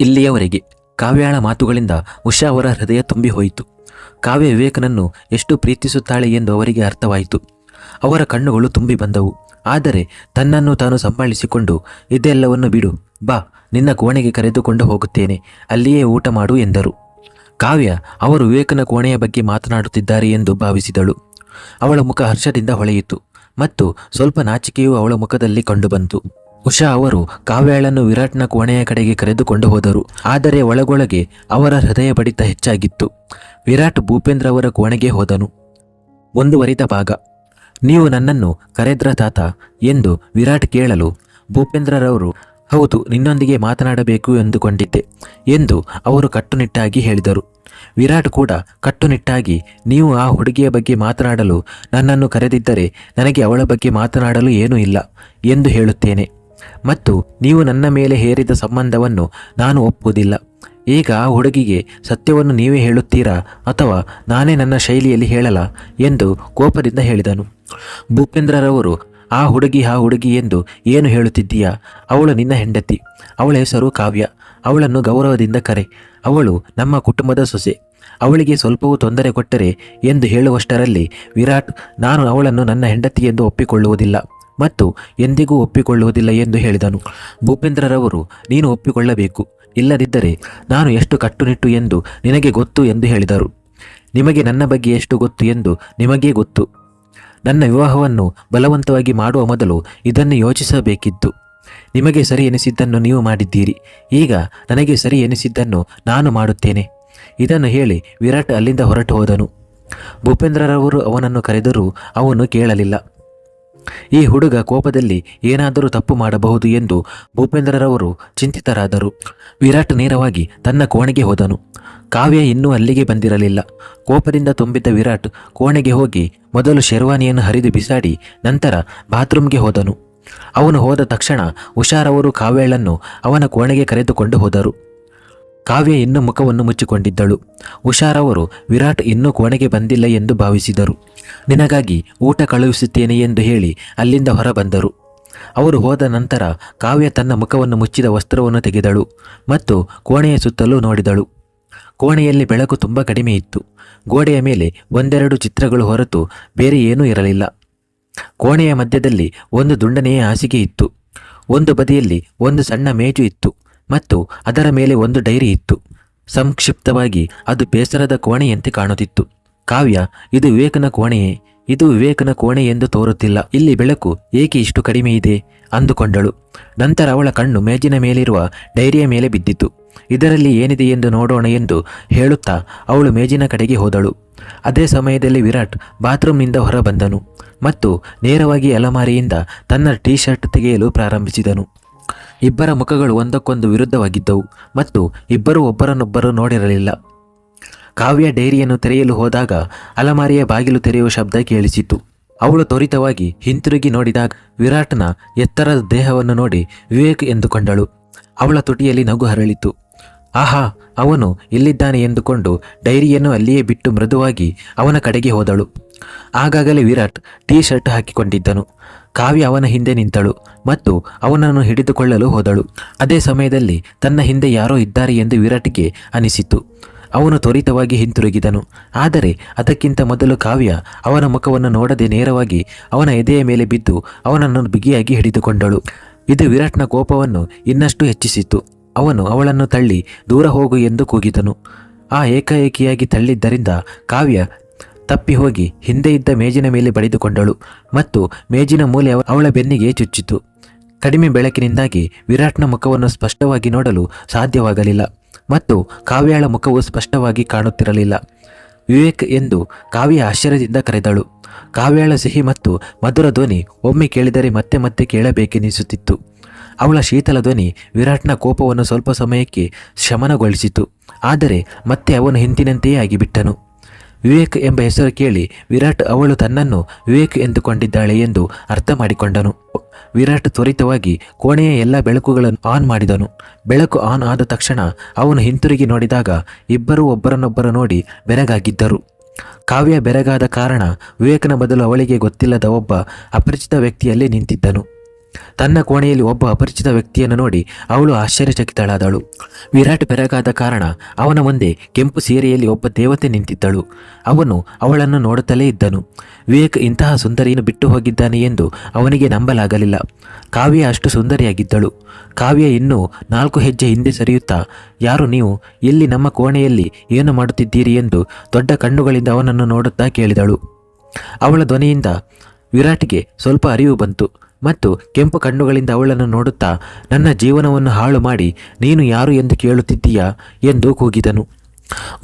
ಇಲ್ಲಿಯವರೆಗೆ ಕಾವ್ಯಾಳ ಮಾತುಗಳಿಂದ ಉಷಾ ಅವರ ಹೃದಯ ತುಂಬಿ ಹೋಯಿತು. ಕಾವ್ಯ ವಿವೇಕನನ್ನು ಎಷ್ಟು ಪ್ರೀತಿಸುತ್ತಾಳೆ ಎಂದು ಅವರಿಗೆ ಅರ್ಥವಾಯಿತು. ಅವರ ಕಣ್ಣುಗಳು ತುಂಬಿ ಬಂದವು. ಆದರೆ ತನ್ನನ್ನು ತಾನು ಸಂಭಾಳಿಸಿಕೊಂಡು, ಇದೆಲ್ಲವನ್ನು ಬಿಡು, ಬಾ, ನಿನ್ನ ಕೋಣೆಗೆ ಕರೆದುಕೊಂಡು ಹೋಗುತ್ತೇನೆ, ಅಲ್ಲಿಯೇ ಊಟ ಮಾಡು ಎಂದರು. ಕಾವ್ಯ ಅವರು ವಿವೇಕನ ಕೋಣೆಯ ಬಗ್ಗೆ ಮಾತನಾಡುತ್ತಿದ್ದಾರೆ ಎಂದು ಭಾವಿಸಿದಳು. ಅವಳ ಮುಖ ಹರ್ಷದಿಂದ ಹೊಳೆಯಿತು ಮತ್ತು ಸ್ವಲ್ಪ ನಾಚಿಕೆಯೂ ಅವಳ ಮುಖದಲ್ಲಿ ಕಂಡುಬಂತು. ಉಷಾ ಅವರು ಕಾವ್ಯಾಳನ್ನು ವಿರಾಟ್ನ ಕೋಣೆಯ ಕಡೆಗೆ ಕರೆದುಕೊಂಡು ಹೋದರು. ಆದರೆ ಒಳಗೊಳಗೆ ಅವರ ಹೃದಯ ಬಡಿತ ಹೆಚ್ಚಾಗಿತ್ತು. ವಿರಾಟ್ ಭೂಪೇಂದ್ರ ಅವರ ಕೋಣೆಗೆ ಹೋದನು. ಮುಂದುವರಿದ ಭಾಗ. ನೀವು ನನ್ನನ್ನು ಕರೆದ್ರ ತಾತ ಎಂದು ವಿರಾಟ್ ಕೇಳಲು ಭೂಪೇಂದ್ರರವರು ಹೌದು, ನಿನ್ನೊಂದಿಗೆ ಮಾತನಾಡಬೇಕು ಎಂದುಕೊಂಡಿದ್ದೆ ಎಂದು ಅವರು ಕಟ್ಟುನಿಟ್ಟಾಗಿ ಹೇಳಿದರು. ವಿರಾಟ್ ಕೂಡ ಕಟ್ಟುನಿಟ್ಟಾಗಿ, ನೀವು ಆ ಹುಡುಗಿಯ ಬಗ್ಗೆ ಮಾತನಾಡಲು ನನ್ನನ್ನು ಕರೆದಿದ್ದರೆ ನನಗೆ ಅವಳ ಬಗ್ಗೆ ಮಾತನಾಡಲು ಏನೂ ಇಲ್ಲ ಎಂದು ಹೇಳುತ್ತೇನೆ. ಮತ್ತು ನೀವು ನನ್ನ ಮೇಲೆ ಹೇರಿದ ಸಂಬಂಧವನ್ನು ನಾನು ಒಪ್ಪುವುದಿಲ್ಲ. ಈಗ ಆ ಹುಡುಗಿಗೆ ಸತ್ಯವನ್ನು ನೀವೇ ಹೇಳುತ್ತೀರಾ ಅಥವಾ ನಾನೇ ನನ್ನ ಶೈಲಿಯಲ್ಲಿ ಹೇಳಲ ಎಂದು ಕೋಪದಿಂದ ಹೇಳಿದನು. ಭೂಪೇಂದ್ರರವರು, ಆ ಹುಡುಗಿ ಆ ಹುಡುಗಿ ಎಂದು ಏನು ಹೇಳುತ್ತಿದ್ದೀಯಾ? ಅವಳು ನಿನ್ನ ಹೆಂಡತಿ, ಅವಳ ಹೆಸರು ಕಾವ್ಯ ಅವಳನ್ನು ಗೌರವದಿಂದ ಕರೆ, ಅವಳು ನಮ್ಮ ಕುಟುಂಬದ ಸೊಸೆ. ಅವಳಿಗೆ ಸ್ವಲ್ಪವೂ ತೊಂದರೆ ಕೊಟ್ಟರೆ ಎಂದು ಹೇಳುವಷ್ಟರಲ್ಲಿ ವಿರಾಟ್, ನಾನು ಅವಳನ್ನು ನನ್ನ ಹೆಂಡತಿ ಎಂದು ಒಪ್ಪಿಕೊಳ್ಳುವುದಿಲ್ಲ. ಮತ್ತು ಎಂದಿಗೂ ಒಪ್ಪಿಕೊಳ್ಳುವುದಿಲ್ಲ ಎಂದು ಹೇಳಿದನು. ಭೂಪೇಂದ್ರರವರು, ನೀನು ಒಪ್ಪಿಕೊಳ್ಳಬೇಕು. ಇಲ್ಲದಿದ್ದರೆ ನಾನು ಎಷ್ಟು ಕಟ್ಟುನಿಟ್ಟು ಎಂದು ನಿನಗೆ ಗೊತ್ತು ಎಂದು ಹೇಳಿದರು. ನಿಮಗೆ ನನ್ನ ಬಗ್ಗೆ ಎಷ್ಟು ಗೊತ್ತು ಎಂದು ನಿಮಗೇ ಗೊತ್ತು. ನನ್ನ ವಿವಾಹವನ್ನು ಬಲವಂತವಾಗಿ ಮಾಡುವ ಮೊದಲು ಇದನ್ನು ಯೋಚಿಸಬೇಕಿತ್ತು. ನಿಮಗೆ ಸರಿ ಎನಿಸಿದ್ದನ್ನು ನೀವು ಮಾಡಿದ್ದೀರಿ. ಈಗ ನನಗೆ ಸರಿ ಎನಿಸಿದ್ದನ್ನು ನಾನು ಮಾಡುತ್ತೇನೆ. ಇದನ್ನು ಹೇಳಿ ವಿರಾಟ್ ಅಲ್ಲಿಂದ ಹೊರಟು ಹೋದನು. ಭೂಪೇಂದ್ರರವರು ಅವನನ್ನು ಕರೆದರೂ ಅವನು ಕೇಳಲಿಲ್ಲ. ಈ ಹುಡುಗ ಕೋಪದಲ್ಲಿ ಏನಾದರೂ ತಪ್ಪು ಮಾಡಬಹುದು ಎಂದು ಭೂಪೇಂದ್ರರವರು ಚಿಂತಿತರಾದರು. ವಿರಾಟ್ ನೇರವಾಗಿ ತನ್ನ ಕೋಣೆಗೆ ಹೋದನು. ಕಾವ್ಯ ಇನ್ನೂ ಅಲ್ಲಿಗೆ ಬಂದಿರಲಿಲ್ಲ. ಕೋಪದಿಂದ ತುಂಬಿದ್ದ ವಿರಾಟ್ ಕೋಣೆಗೆ ಹೋಗಿ ಮೊದಲು ಶೆರ್ವಾನಿಯನ್ನು ಹರಿದು ಬಿಸಾಡಿ ನಂತರ ಬಾತ್ರೂಮ್ಗೆ ಹೋದನು. ಅವನು ಹೋದ ತಕ್ಷಣ ಉಷಾರವರು ಕಾವ್ಯಳನ್ನು ಅವನ ಕೋಣೆಗೆ ಕರೆದುಕೊಂಡು ಹೋದರು. ಕಾವ್ಯ ಇನ್ನೂ ಮುಖವನ್ನು ಮುಚ್ಚಿಕೊಂಡಿದ್ದಳು. ಉಷಾರವರು ವಿರಾಟ್ ಇನ್ನೂ ಕೋಣೆಗೆ ಬಂದಿಲ್ಲ ಎಂದು ಭಾವಿಸಿದರು. ನಿನಗಾಗಿ ಊಟ ಕಳುಹಿಸುತ್ತೇನೆ ಎಂದು ಹೇಳಿ ಅಲ್ಲಿಂದ ಹೊರಬಂದರು. ಅವರು ಹೋದ ನಂತರ ಕಾವ್ಯ ತನ್ನ ಮುಖವನ್ನು ಮುಚ್ಚಿದ ವಸ್ತ್ರವನ್ನು ತೆಗೆದಳು ಮತ್ತು ಕೋಣೆಯ ಸುತ್ತಲೂ ನೋಡಿದಳು. ಕೋಣೆಯಲ್ಲಿ ಬೆಳಕು ತುಂಬ ಕಡಿಮೆ ಇತ್ತು. ಗೋಡೆಯ ಮೇಲೆ ಒಂದೆರಡು ಚಿತ್ರಗಳು ಹೊರತು ಬೇರೆ ಏನೂ ಇರಲಿಲ್ಲ. ಕೋಣೆಯ ಮಧ್ಯದಲ್ಲಿ ಒಂದು ದುಂಡನೆಯ ಹಾಸಿಗೆ ಇತ್ತು. ಒಂದು ಬದಿಯಲ್ಲಿ ಒಂದು ಸಣ್ಣ ಮೇಜು ಇತ್ತು ಮತ್ತು ಅದರ ಮೇಲೆ ಒಂದು ಡೈರಿ ಇತ್ತು. ಸಂಕ್ಷಿಪ್ತವಾಗಿ ಅದು ಬೇಸರದ ಕೋಣೆಯಂತೆ ಕಾಣುತ್ತಿತ್ತು. ಕಾವ್ಯ, ಇದು ವಿವೇಕನ ಕೋಣೆಯೇ. ಇದು ವಿವೇಕನ ಕೋಣೆ ಎಂದು ತೋರುತ್ತಿಲ್ಲ. ಇಲ್ಲಿ ಬೆಳಕು ಏಕೆ ಇಷ್ಟು ಕಡಿಮೆ ಇದೆ? ಅಂದುಕೊಂಡಳು. ನಂತರ ಅವಳ ಕಣ್ಣು ಮೇಜಿನ ಮೇಲಿರುವ ಡೈರಿಯ ಮೇಲೆ ಬಿದ್ದಿತು. ಇದರಲ್ಲಿ ಏನಿದೆ ಎಂದು ನೋಡೋಣ ಎಂದು ಹೇಳುತ್ತಾ ಅವಳು ಮೇಜಿನ ಕಡೆಗೆ ಹೋದಳು. ಅದೇ ಸಮಯದಲ್ಲಿ ವಿರಾಟ್ ಬಾತ್ರೂಮ್ನಿಂದ ಹೊರಬಂದನು ಮತ್ತು ನೇರವಾಗಿ ಅಲಮಾರಿಯಿಂದ ತನ್ನ ಟೀ ಶರ್ಟ್ ತೆಗೆಯಲು ಪ್ರಾರಂಭಿಸಿದನು. ಇಬ್ಬರ ಮುಖಗಳು ಒಂದಕ್ಕೊಂದು ವಿರುದ್ಧವಾಗಿದ್ದವು ಮತ್ತು ಇಬ್ಬರೂ ಒಬ್ಬರನ್ನೊಬ್ಬರು ನೋಡಿರಲಿಲ್ಲ. ಕಾವ್ಯ ಡೈರಿಯನ್ನು ತೆರೆಯಲು ಹೋದಾಗ ಅಲಮಾರಿಯ ಬಾಗಿಲು ತೆರೆಯುವ ಶಬ್ದ ಕೇಳಿಸಿತು ಅವಳು ತ್ವರಿತವಾಗಿ ಹಿಂತಿರುಗಿ ನೋಡಿದಾಗ ವಿರಾಟ್ನ ಎತ್ತರದ ದೇಹವನ್ನು ನೋಡಿ ವಿವೇಕ್ ಎಂದುಕೊಂಡಳು. ಅವಳ ತುಟಿಯಲ್ಲಿ ನಗು ಹರಳಿತು. ಆಹಾ, ಅವನು ಇಲ್ಲಿದ್ದಾನೆ ಎಂದುಕೊಂಡು ಡೈರಿಯನ್ನು ಅಲ್ಲಿಯೇ ಬಿಟ್ಟು ಮೃದುವಾಗಿ ಅವನ ಕಡೆಗೆ ಹೋದಳು. ಆಗಾಗಲೇ ವಿರಾಟ್ ಟೀ ಶರ್ಟ್ ಹಾಕಿಕೊಂಡಿದ್ದನು. ಕಾವ್ಯ ಅವನ ಹಿಂದೆ ನಿಂತಳು ಮತ್ತು ಅವನನ್ನು ಹಿಡಿದುಕೊಳ್ಳಲು ಹೋದಳು. ಅದೇ ಸಮಯದಲ್ಲಿ ತನ್ನ ಹಿಂದೆ ಯಾರೋ ಇದ್ದಾರೆ ಎಂದು ವಿರಾಟ್ಗೆ ಅನಿಸಿತು. ಅವನು ತ್ವರಿತವಾಗಿ ಹಿಂತಿರುಗಿದನು. ಆದರೆ ಅದಕ್ಕಿಂತ ಮೊದಲು ಕಾವ್ಯ ಅವನ ಮುಖವನ್ನು ನೋಡದೆ ನೇರವಾಗಿ ಅವನ ಎದೆಯ ಮೇಲೆ ಬಿದ್ದು ಅವನನ್ನು ಬಿಗಿಯಾಗಿ ಹಿಡಿದುಕೊಂಡಳು. ಇದು ವಿರಾಟ್ನ ಕೋಪವನ್ನು ಇನ್ನಷ್ಟು ಹೆಚ್ಚಿಸಿತು ಅವನು ಅವಳನ್ನು ತಳ್ಳಿ, ದೂರ ಹೋಗು ಎಂದು ಕೂಗಿದನು. ಆ ಏಕಾಏಕಿಯಾಗಿ ತಳ್ಳಿದ್ದರಿಂದ ಕಾವ್ಯ ತಪ್ಪಿ ಹೋಗಿ ಹಿಂದೆ ಇದ್ದ ಮೇಜಿನ ಮೇಲೆ ಬಡಿದುಕೊಂಡಳು ಮತ್ತು ಮೇಜಿನ ಮೂಲೆ ಅವಳ ಬೆನ್ನಿಗೆ ಚುಚ್ಚಿತು. ಕಡಿಮೆ ಬೆಳಕಿನಿಂದಾಗಿ ವಿರಾಟ್ನ ಮುಖವನ್ನು ಸ್ಪಷ್ಟವಾಗಿ ನೋಡಲು ಸಾಧ್ಯವಾಗಲಿಲ್ಲ. ಮತ್ತು ಕಾವ್ಯಾಳ ಮುಖವು ಸ್ಪಷ್ಟವಾಗಿ ಕಾಣುತ್ತಿರಲಿಲ್ಲ. ವಿವೇಕ್ ಎಂದು ಕಾವ್ಯ ಆಶ್ಚರ್ಯದಿಂದ ಕರೆದಳು. ಕಾವ್ಯಾಳ ಸಿಹಿ ಮತ್ತು ಮಧುರ ಧ್ವನಿ ಒಮ್ಮೆ ಕೇಳಿದರೆ ಮತ್ತೆ ಮತ್ತೆ ಕೇಳಬೇಕೆನಿಸುತ್ತಿತ್ತು. ಅವಳ ಶೀತಲ ಧ್ವನಿ ವಿರಾಟ್ನ ಕೋಪವನ್ನು ಸ್ವಲ್ಪ ಸಮಯಕ್ಕೆ ಶಮನಗೊಳಿಸಿತು. ಆದರೆ ಮತ್ತೆ ಅವನು ಹಿಂದಿನಂತೆಯೇ ಆಗಿಬಿಟ್ಟನು. ವಿವೇಕ್ ಎಂಬ ಹೆಸರು ಕೇಳಿ ವಿರಾಟ್ ಅವಳು ತನ್ನನ್ನು ವಿವೇಕ್ ಎಂದುಕೊಂಡಿದ್ದಾಳೆ ಎಂದು ಅರ್ಥ ಮಾಡಿಕೊಂಡನು. ವಿರಾಟ್ ತ್ವರಿತವಾಗಿ ಕೋಣೆಯ ಎಲ್ಲ ಬೆಳಕುಗಳನ್ನು ಆನ್ ಮಾಡಿದನು. ಬೆಳಕು ಆನ್ ಆದ ತಕ್ಷಣ ಅವನು ಹಿಂತಿರುಗಿ ನೋಡಿದಾಗ ಇಬ್ಬರೂ ಒಬ್ಬರನ್ನೊಬ್ಬರು ನೋಡಿ ಬೆರಗಾಗಿದ್ದರು. ಕಾವ್ಯ ಬೆರಗಾದ ಕಾರಣ ವಿವೇಕನ ಬದಲು ಅವಳಿಗೆ ಗೊತ್ತಿಲ್ಲದ ಒಬ್ಬ ಅಪರಿಚಿತ ವ್ಯಕ್ತಿಯಲ್ಲಿ ನಿಂತಿದ್ದನು. ತನ್ನ ಕೋಣೆಯಲ್ಲಿ ಒಬ್ಬ ಅಪರಿಚಿತ ವ್ಯಕ್ತಿಯನ್ನು ನೋಡಿ ಅವಳು ಆಶ್ಚರ್ಯಚಕಿತಳಾದಳು. ವಿರಾಟ್ ಬೆರಗಾದ ಕಾರಣ ಅವನ ಮುಂದೆ ಕೆಂಪು ಸೀರೆಯಲ್ಲಿ ಒಬ್ಬ ದೇವತೆ ನಿಂತಿದ್ದಳು. ಅವನು ಅವಳನ್ನು ನೋಡುತ್ತಲೇ ಇದ್ದನು. ವಿವೇಕ್ ಇಂತಹ ಸುಂದರಿಯನ್ನು ಬಿಟ್ಟು ಹೋಗಿದ್ದಾನೆ ಎಂದು ಅವನಿಗೆ ನಂಬಲಾಗಲಿಲ್ಲ. ಕಾವ್ಯ ಅಷ್ಟು ಸುಂದರಿಯಾಗಿದ್ದಳು. ಕಾವ್ಯ ಇನ್ನೂ ನಾಲ್ಕು ಹೆಜ್ಜೆ ಹಿಂದೆ ಸರಿಯುತ್ತಾ, ಯಾರು ನೀವು? ಇಲ್ಲಿ ನಮ್ಮ ಕೋಣೆಯಲ್ಲಿ ಏನು ಮಾಡುತ್ತಿದ್ದೀರಿ? ಎಂದು ದೊಡ್ಡ ಕಣ್ಣುಗಳಿಂದ ಅವನನ್ನು ನೋಡುತ್ತಾ ಕೇಳಿದಳು. ಅವಳ ಧ್ವನಿಯಿಂದ ವಿರಾಟ್ಗೆ ಸ್ವಲ್ಪ ಅರಿವು ಬಂತು. ಮತ್ತು ಕೆಂಪು ಕಣ್ಣುಗಳಿಂದ ಅವಳನ್ನು ನೋಡುತ್ತಾ, ನನ್ನ ಜೀವನವನ್ನು ಹಾಳು ಮಾಡಿ ನೀನು ಯಾರು ಎಂದು ಕೇಳುತ್ತಿದ್ದೀಯಾ ಎಂದು ಕೂಗಿದನು.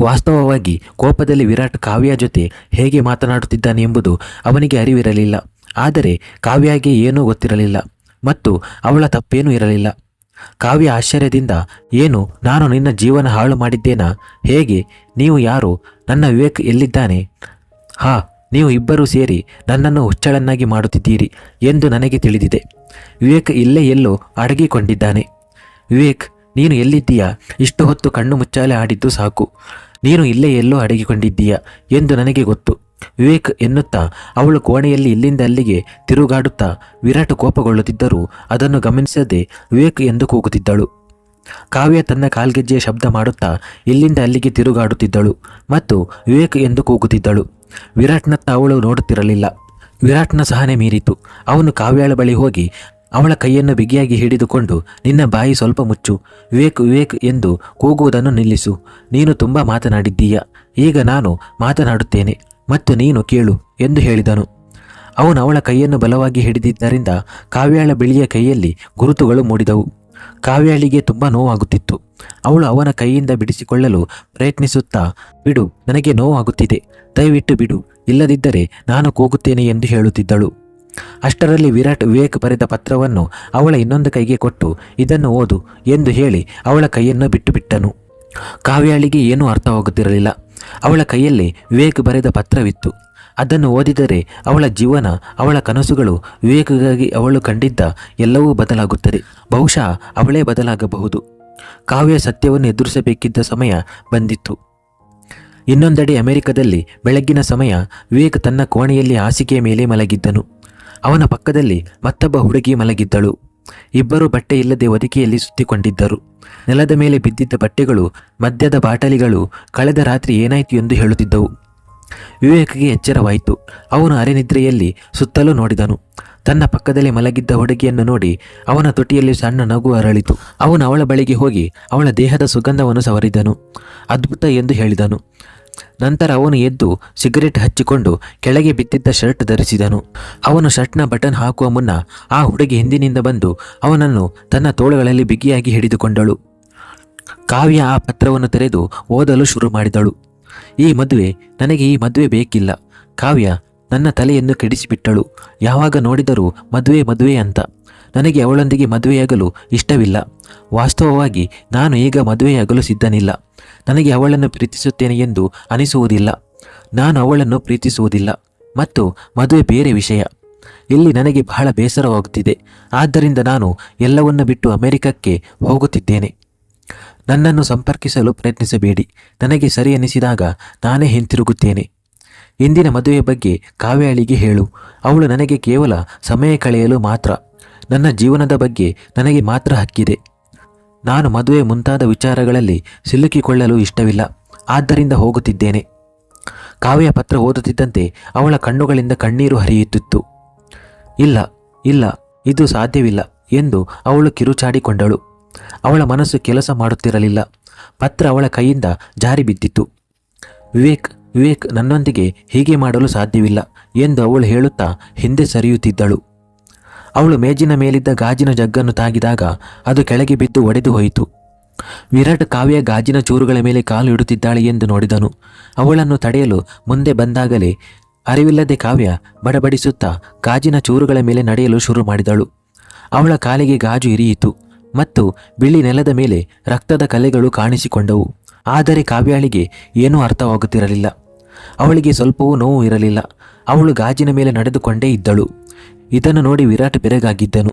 ವಾಸ್ತವವಾಗಿ ಕೋಪದಲ್ಲಿ ವಿರಾಟ್ ಕಾವ್ಯ ಜೊತೆ ಹೇಗೆ ಮಾತನಾಡುತ್ತಿದ್ದಾನೆ ಎಂಬುದು ಅವನಿಗೆ ಅರಿವಿರಲಿಲ್ಲ. ಆದರೆ ಕಾವ್ಯಗೆ ಏನೂ ಗೊತ್ತಿರಲಿಲ್ಲ ಮತ್ತು ಅವಳ ತಪ್ಪೇನೂ ಇರಲಿಲ್ಲ. ಕಾವ್ಯ ಆಶ್ಚರ್ಯದಿಂದ, ಏನು, ನಾನು ನಿನ್ನ ಜೀವನ ಹಾಳು ಮಾಡಿದ್ದೇನಾ? ಹೇಗೆ, ನೀವು ಯಾರು? ನನ್ನ ವಿವೇಕ್ ಎಲ್ಲಿದ್ದಾನೆ? ಹಾ ನೀವು ಇಬ್ಬರೂ ಸೇರಿ ನನ್ನನ್ನು ಹುಚ್ಚಳನ್ನಾಗಿ ಮಾಡುತ್ತಿದ್ದೀರಿ ಎಂದು ನನಗೆ ತಿಳಿದಿದೆ. ವಿವೇಕ್ ಇಲ್ಲೇ ಎಲ್ಲೋ ಅಡಗಿಕೊಂಡಿದ್ದಾನೆ. ವಿವೇಕ್, ನೀನು ಎಲ್ಲಿದ್ದೀಯಾ? ಇಷ್ಟು ಹೊತ್ತು ಕಣ್ಣು ಮುಚ್ಚಾಲೆ ಆಡಿದ್ದು ಸಾಕು. ನೀನು ಇಲ್ಲೇ ಎಲ್ಲೋ ಅಡಗಿಕೊಂಡಿದ್ದೀಯಾ ಎಂದು ನನಗೆ ಗೊತ್ತು. ವಿವೇಕ್ ಎನ್ನುತ್ತಾ, ಅವಳು ಕೋಣೆಯಲ್ಲಿ ಇಲ್ಲಿಂದ ಅಲ್ಲಿಗೆ ತಿರುಗಾಡುತ್ತಾ ವಿರಾಟ್ ಕೋಪಗೊಳ್ಳುತ್ತಿದ್ದರೂ ಅದನ್ನು ಗಮನಿಸದೆ ವಿವೇಕ್ ಎಂದು ಕೂಗುತ್ತಿದ್ದಳು. ಕಾವ್ಯ ತನ್ನ ಕಾಲ್ಗೆಜ್ಜೆಯ ಶಬ್ದ ಮಾಡುತ್ತಾ ಇಲ್ಲಿಂದ ಅಲ್ಲಿಗೆ ತಿರುಗಾಡುತ್ತಿದ್ದಳು ಮತ್ತು ವಿವೇಕ್ ಎಂದು ಕೂಗುತ್ತಿದ್ದಳು. ವಿರಾಟ್ನತ್ತ ಅವಳು ನೋಡುತ್ತಿರಲಿಲ್ಲ. ವಿರಾಟ್ನ ಸಹನೆ ಮೀರಿತು. ಅವನು ಕಾವ್ಯಾಳ ಬಳಿ ಹೋಗಿ ಅವಳ ಕೈಯನ್ನು ಬಿಗಿಯಾಗಿ ಹಿಡಿದುಕೊಂಡು, ನಿನ್ನ ಬಾಯಿ ಸ್ವಲ್ಪ ಮುಚ್ಚು. ವಿವೇಕ್ ವಿವೇಕ್ ಎಂದು ಕೂಗುವುದನ್ನು ನಿಲ್ಲಿಸು. ನೀನು ತುಂಬ ಮಾತನಾಡಿದ್ದೀಯ? ಈಗ ನಾನು ಮಾತನಾಡುತ್ತೇನೆ. ಮತ್ತು ನೀನು ಕೇಳು, ಎಂದು ಹೇಳಿದನು. ಅವನು ಅವಳ ಕೈಯನ್ನು ಬಲವಾಗಿ ಹಿಡಿದಿದ್ದರಿಂದ ಕಾವ್ಯಾಳ ಬಿಳಿಯ ಕೈಯಲ್ಲಿ ಗುರುತುಗಳು ಮೂಡಿದವು. ಕಾವ್ಯಾಳಿಗೆ ತುಂಬ ನೋವಾಗುತ್ತಿತ್ತು. ಅವಳು ಅವನ ಕೈಯಿಂದ ಬಿಡಿಸಿಕೊಳ್ಳಲು ಪ್ರಯತ್ನಿಸುತ್ತಾ, ಬಿಡು, ನನಗೆ ನೋವಾಗುತ್ತಿದೆ. ದಯವಿಟ್ಟು ಬಿಡು. ಇಲ್ಲದಿದ್ದರೆ ನಾನು ಕೂಗುತ್ತೇನೆ ಎಂದು ಹೇಳುತ್ತಿದ್ದಳು. ಅಷ್ಟರಲ್ಲಿ ವಿರಾಟ್ ವಿವೇಕ್ ಬರೆದ ಪತ್ರವನ್ನು ಅವಳ ಇನ್ನೊಂದು ಕೈಗೆ ಕೊಟ್ಟು, ಇದನ್ನು ಓದು ಎಂದು ಹೇಳಿ ಅವಳ ಕೈಯನ್ನು ಬಿಟ್ಟುಬಿಟ್ಟನು. ಕಾವ್ಯಾಳಿಗೆ ಏನೂ ಅರ್ಥವಾಗುತ್ತಿರಲಿಲ್ಲ. ಅವಳ ಕೈಯಲ್ಲಿ ವಿವೇಕ್ ಬರೆದ ಪತ್ರವಿತ್ತು. ಅದನ್ನು ಓದಿದರೆ ಅವಳ ಜೀವನ, ಅವಳ ಕನಸುಗಳು ವಿವೇಕಗಾಗಿ ಅವಳು ಕಂಡಿದ್ದ ಎಲ್ಲವೂ ಬದಲಾಗುತ್ತದೆ. ಬಹುಶಃ ಅವಳೇ ಬದಲಾಗಬಹುದು. ಕಾವ್ಯ ಸತ್ಯವನ್ನು ಎದುರಿಸಬೇಕಿದ್ದ ಸಮಯ ಬಂದಿತ್ತು. ಇನ್ನೊಂದೆಡೆ ಅಮೆರಿಕದಲ್ಲಿ ಬೆಳಗ್ಗಿನ ಸಮಯ ವಿವೇಕ್ ತನ್ನ ಕೋಣೆಯಲ್ಲಿ ಹಾಸಿಗೆಯ ಮೇಲೆ ಮಲಗಿದ್ದನು. ಅವನ ಪಕ್ಕದಲ್ಲಿ ಮತ್ತೊಬ್ಬ ಹುಡುಗಿ ಮಲಗಿದ್ದಳು. ಇಬ್ಬರು ಬಟ್ಟೆ ಇಲ್ಲದೆ ಒದಿಕೆಯಲ್ಲಿ ಸುತ್ತಿಕೊಂಡಿದ್ದರು. ನೆಲದ ಮೇಲೆ ಬಿದ್ದಿದ್ದ ಬಟ್ಟೆಗಳು, ಮದ್ಯದ ಬಾಟಲಿಗಳು ಕಳೆದ ರಾತ್ರಿ ಏನಾಯಿತು ಎಂದು ಹೇಳುತ್ತಿದ್ದವು. ವಿವೇಕ್ಗೆ ಎಚ್ಚರವಾಯಿತು. ಅವನು ಅರೆನಿದ್ರೆಯಲ್ಲಿ ಸುತ್ತಲೂ ನೋಡಿದನು. ತನ್ನ ಪಕ್ಕದಲ್ಲಿ ಮಲಗಿದ್ದ ಹುಡುಗಿಯನ್ನು ನೋಡಿ ಅವನ ತುಟಿಯಲ್ಲಿ ಸಣ್ಣ ನಗು ಅರಳಿತು. ಅವನು ಅವಳ ಬಳಿಗೆ ಹೋಗಿ ಅವಳ ದೇಹದ ಸುಗಂಧವನ್ನು ಸವರಿದನು. ಅದ್ಭುತ ಎಂದು ಹೇಳಿದನು. ನಂತರ ಅವನು ಎದ್ದು ಸಿಗರೆಟ್ ಹಚ್ಚಿಕೊಂಡು ಕೆಳಗೆ ಬಿದ್ದಿದ್ದ ಶರ್ಟ್ ಧರಿಸಿದನು. ಅವನು ಶರ್ಟ್ನ ಬಟನ್ ಹಾಕುವ ಮುನ್ನ ಆ ಹುಡುಗಿ ಹಿಂದಿನಿಂದ ಬಂದು ಅವನನ್ನು ತನ್ನ ತೋಳುಗಳಲ್ಲಿ ಬಿಗಿಯಾಗಿ ಹಿಡಿದುಕೊಂಡಳು. ಕಾವ್ಯ ಆ ಪತ್ರವನ್ನು ತೆರೆದು ಓದಲು ಶುರು ಮಾಡಿದಳು. ಈ ಮದುವೆ ನನಗೆ ಈ ಮದುವೆ ಬೇಕಿಲ್ಲ. ಕಾವ್ಯ ನನ್ನ ತಲೆಯನ್ನು ಕೆಡಿಸಿಬಿಟ್ಟಳು. ಯಾವಾಗ ನೋಡಿದರೂ ಮದುವೆ ಮದುವೆ ಅಂತ. ನನಗೆ ಅವಳೊಂದಿಗೆ ಮದುವೆಯಾಗಲು ಇಷ್ಟವಿಲ್ಲ. ವಾಸ್ತವವಾಗಿ ನಾನು ಈಗ ಮದುವೆಯಾಗಲು ಸಿದ್ಧನಿಲ್ಲ. ನನಗೆ ಅವಳನ್ನು ಪ್ರೀತಿಸುತ್ತೇನೆ ಎಂದು ಅನಿಸುವುದಿಲ್ಲ. ನಾನು ಅವಳನ್ನು ಪ್ರೀತಿಸುವುದಿಲ್ಲ. ಮತ್ತು ಮದುವೆ ಬೇರೆ ವಿಷಯ. ಇಲ್ಲಿ ನನಗೆ ಬಹಳ ಬೇಸರವಾಗುತ್ತಿದೆ. ಆದ್ದರಿಂದ ನಾನು ಎಲ್ಲವನ್ನು ಬಿಟ್ಟು ಅಮೆರಿಕಕ್ಕೆ ಹೋಗುತ್ತಿದ್ದೇನೆ. ನನ್ನನ್ನು ಸಂಪರ್ಕಿಸಲು ಪ್ರಯತ್ನಿಸಬೇಡಿ. ನನಗೆ ಸರಿ ಅನಿಸಿದಾಗ ನಾನೇ ಹಿಂತಿರುಗುತ್ತೇನೆ. ಇಂದಿನ ಮದುವೆ ಬಗ್ಗೆ ಕಾವ್ಯಾಳಿಗೆ ಹೇಳು. ಅವಳು ನನಗೆ ಕೇವಲ ಸಮಯ ಕಳೆಯಲು ಮಾತ್ರ. ನನ್ನ ಜೀವನದ ಬಗ್ಗೆ ನನಗೆ ಮಾತ್ರ ಹಕ್ಕಿದೆ. ನಾನು ಮದುವೆ ಮುಂತಾದ ವಿಚಾರಗಳಲ್ಲಿ ಸಿಲುಕಿಕೊಳ್ಳಲು ಇಷ್ಟವಿಲ್ಲ. ಆದ್ದರಿಂದ ಹೋಗುತ್ತಿದ್ದೇನೆ. ಕಾವ್ಯ ಪತ್ರ ಓದುತ್ತಿದ್ದಂತೆ ಅವಳ ಕಣ್ಣುಗಳಿಂದ ಕಣ್ಣೀರು ಹರಿಯುತ್ತಿತ್ತು. ಇಲ್ಲ ಇಲ್ಲ, ಇದು ಸಾಧ್ಯವಿಲ್ಲ ಎಂದು ಅವಳು ಕಿರುಚಾಡಿಕೊಂಡಳು. ಅವಳ ಮನಸ್ಸು ಕೆಲಸ ಮಾಡುತ್ತಿರಲಿಲ್ಲ. ಪತ್ರ ಅವಳ ಕೈಯಿಂದ ಜಾರಿ ಬಿದ್ದಿತ್ತು ವಿವೇಕ್ ವಿವೇಕ್ ನನ್ನೊಂದಿಗೆ ಹೀಗೆ ಮಾಡಲು ಸಾಧ್ಯವಿಲ್ಲ ಎಂದು ಅವಳು ಹೇಳುತ್ತಾ ಹಿಂದೆ ಸರಿಯುತ್ತಿದ್ದಳು. ಅವಳು ಮೇಜಿನ ಮೇಲಿದ್ದ ಗಾಜಿನ ಜಗ್ಗನ್ನು ತಾಗಿದಾಗ ಅದು ಕೆಳಗೆ ಬಿದ್ದು ಒಡೆದು ಹೋಯಿತು. ವಿರಾಟ್ ಕಾವ್ಯ ಗಾಜಿನ ಚೂರುಗಳ ಮೇಲೆ ಕಾಲು ಇಡುತ್ತಿದ್ದಾಳೆ ಎಂದು ನೋಡಿದನು. ಅವಳನ್ನು ತಡೆಯಲು ಮುಂದೆ ಬಂದಾಗಲೇ ಅರಿವಿಲ್ಲದೆ ಕಾವ್ಯ ಬಡಬಡಿಸುತ್ತಾ ಗಾಜಿನ ಚೂರುಗಳ ಮೇಲೆ ನಡೆಯಲು ಶುರು ಮಾಡಿದಳು. ಅವಳ ಕಾಲಿಗೆ ಗಾಜು ಇರಿಯಿತು ಮತ್ತು ಬಿಳಿ ನೆಲದ ಮೇಲೆ ರಕ್ತದ ಕಲೆಗಳು ಕಾಣಿಸಿಕೊಂಡವು. ಆದರೆ ಕಾವ್ಯಾಳಿಗೆ ಏನೂ ಅರ್ಥವಾಗುತ್ತಿರಲಿಲ್ಲ. ಅವಳಿಗೆ ಸ್ವಲ್ಪವೂ ನೋವು ಇರಲಿಲ್ಲ. ಅವಳು ಗಾಜಿನ ಮೇಲೆ ನಡೆದುಕೊಂಡೇ ಇದ್ದಳು. ಇದನ್ನು ನೋಡಿ ವಿರಾಟ್ ಬೆರಗಾಗಿದ್ದನು.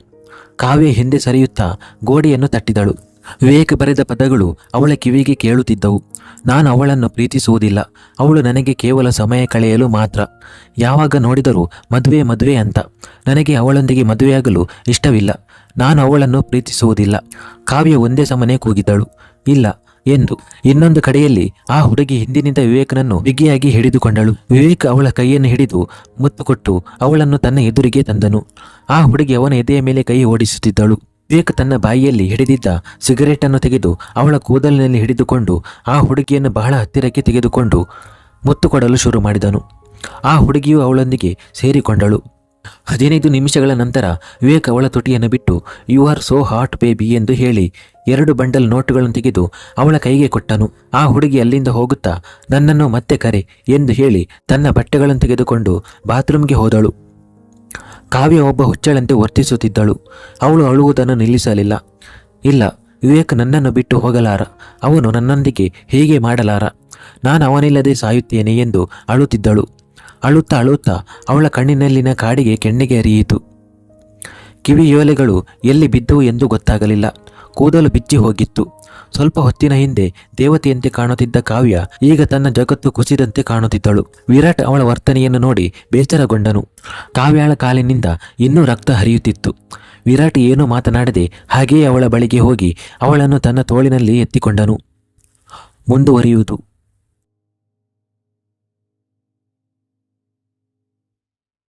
ಕಾವ್ಯ ಹಿಂದೆ ಸರಿಯುತ್ತಾ ಗೋಡೆಯನ್ನು ತಟ್ಟಿದಳು. ವಿವೇಕ ಬರೆದ ಪದಗಳು ಅವಳ ಕಿವಿಗೆ ಕೇಳುತ್ತಿದ್ದವು. ನಾನು ಅವಳನ್ನು ಪ್ರೀತಿಸುವುದಿಲ್ಲ. ಅವಳು ನನಗೆ ಕೇವಲ ಸಮಯ ಕಳೆಯಲು ಮಾತ್ರ. ಯಾವಾಗ ನೋಡಿದರೂ ಮದುವೆ ಮದುವೆ ಅಂತ. ನನಗೆ ಅವಳೊಂದಿಗೆ ಮದುವೆಯಾಗಲು ಇಷ್ಟವಿಲ್ಲ. ನಾನು ಅವಳನ್ನು ಪ್ರೀತಿಸುವುದಿಲ್ಲ. ಕಾವ್ಯ ಒಂದೇ ಸಮನೆ ಕೂಗಿದ್ದಳು. ಇಲ್ಲ ಎಂದು ಇನ್ನೊಂದು ಕಡೆಯಲ್ಲಿ ಆ ಹುಡುಗಿ ಹಿಂದಿನಿಂದ ವಿವೇಕನನ್ನು ಬಿಗಿಯಾಗಿ ಹಿಡಿದುಕೊಂಡಳು. ವಿವೇಕ್ ಅವಳ ಕೈಯನ್ನು ಹಿಡಿದು ಮುತ್ತು ಕೊಟ್ಟು ಅವಳನ್ನು ತನ್ನ ಎದುರಿಗೆ ತಂದನು. ಆ ಹುಡುಗಿ ಅವನ ಎದೆಯ ಮೇಲೆ ಕೈ ಓಡಿಸುತ್ತಿದ್ದಳು. ವಿವೇಕ್ ತನ್ನ ಬಾಯಿಯಲ್ಲಿ ಹಿಡಿದಿದ್ದ ಸಿಗರೇಟ್ ಅನ್ನು ತೆಗೆದು ಅವಳ ಕೂದಲಿನಲ್ಲಿ ಹಿಡಿದುಕೊಂಡು ಆ ಹುಡುಗಿಯನ್ನು ಬಹಳ ಹತ್ತಿರಕ್ಕೆ ತೆಗೆದುಕೊಂಡು ಮುತ್ತು ಕೊಡಲು ಶುರು ಮಾಡಿದನು. ಆ ಹುಡುಗಿಯು ಅವಳೊಂದಿಗೆ ಸೇರಿಕೊಂಡಳು. ಹದಿನೈದು ನಿಮಿಷಗಳ ನಂತರ ವಿವೇಕ್ ಅವಳ ತುಟಿಯನ್ನು ಬಿಟ್ಟು you are so hot baby ಎಂದು ಹೇಳಿ ಎರಡು ಬಂಡಲ್ ನೋಟುಗಳನ್ನು ತೆಗೆದು ಅವಳ ಕೈಗೆ ಕೊಟ್ಟನು. ಆ ಹುಡುಗಿ ಅಲ್ಲಿಂದ ಹೋಗುತ್ತಾ, ನನ್ನನ್ನು ಮತ್ತೆ ಕರೆ, ಎಂದು ಹೇಳಿ ತನ್ನ ಬಟ್ಟೆಗಳನ್ನು ತೆಗೆದುಕೊಂಡು ಬಾತ್ರೂಮ್ಗೆ ಹೋದಳು. ಕಾವ್ಯ ಒಬ್ಬ ಹುಚ್ಚಳಂತೆ ವರ್ತಿಸುತ್ತಿದ್ದಳು. ಅವಳು ಅಳುವುದನ್ನು ನಿಲ್ಲಿಸಲಿಲ್ಲ. ಇಲ್ಲ, ವಿವೇಕ್ ನನ್ನನ್ನು ಬಿಟ್ಟು ಹೋಗಲಾರ. ಅವನು ನನ್ನೊಂದಿಗೆ ಹೀಗೆ ಮಾಡಲಾರ. ನಾನು ಅವನಿಲ್ಲದೆ ಸಾಯುತ್ತೇನೆ, ಎಂದು ಅಳುತ್ತಿದ್ದಳು. ಅಳುತ್ತಾ ಅಳುತ್ತಾ ಅವಳ ಕಣ್ಣಿನಲ್ಲಿನ ಕಾಡಿಗೆ ಕೆಣ್ಣಿಗೆ ಅರಿಯಿತು ಕಿವಿಯೋಲೆಗಳು ಎಲ್ಲಿ ಬಿದ್ದವು ಎಂದು ಗೊತ್ತಾಗಲಿಲ್ಲ. ಕೂದಲು ಬಿಚ್ಚಿ ಹೋಗಿತ್ತು. ಸ್ವಲ್ಪ ಹೊತ್ತಿನ ಹಿಂದೆ ದೇವತೆಯಂತೆ ಕಾಣುತ್ತಿದ್ದ ಕಾವ್ಯ ಈಗ ತನ್ನ ಜಗತ್ತು ಕುಸಿದಂತೆ ಕಾಣುತ್ತಿದ್ದಳು. ವಿರಾಟ್ ಅವಳ ವರ್ತನೆಯನ್ನು ನೋಡಿ ಬೇಸರಗೊಂಡನು. ಕಾವ್ಯಾಳ ಕಾಲಿನಿಂದ ಇನ್ನೂ ರಕ್ತ ಹರಿಯುತ್ತಿತ್ತು. ವಿರಾಟ್ ಏನೂ ಮಾತನಾಡದೆ ಹಾಗೆಯೇ ಅವಳ ಬಳಿಗೆ ಹೋಗಿ ಅವಳನ್ನು ತನ್ನ ತೋಳಿನಲ್ಲಿ ಎತ್ತಿಕೊಂಡನು. ಮುಂದುವರಿಯುವುದು.